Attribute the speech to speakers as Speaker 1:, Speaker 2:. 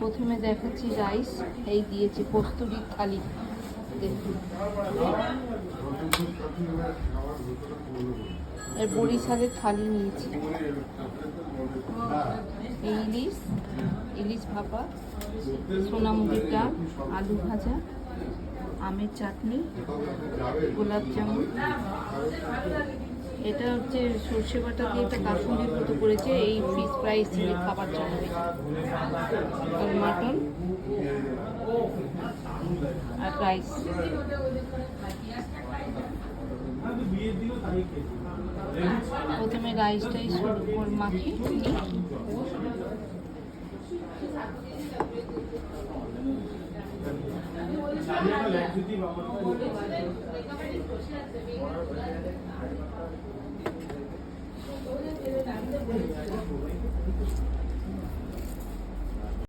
Speaker 1: প্রথমে দেখাচ্ছি রাইস, এই দিয়েছি কস্তুরির থালি। দেখুন। এর বরিশালের থালি নিয়েছি। ইলিশ ইলিশ ভাপা সোনামুগের ডাল, আলু ভাজা, আমের চাটনি, গোলাপ জামুন। এটা হচ্ছে সর্ষে বাটা দিয়ে একটা কাশ্মীরি মতো করেছে, এই ফিশ ফ্রাই চিলি খাবার জন্য। আর মাটন আর রাইস প্রথমে রাইসটাই মাখি।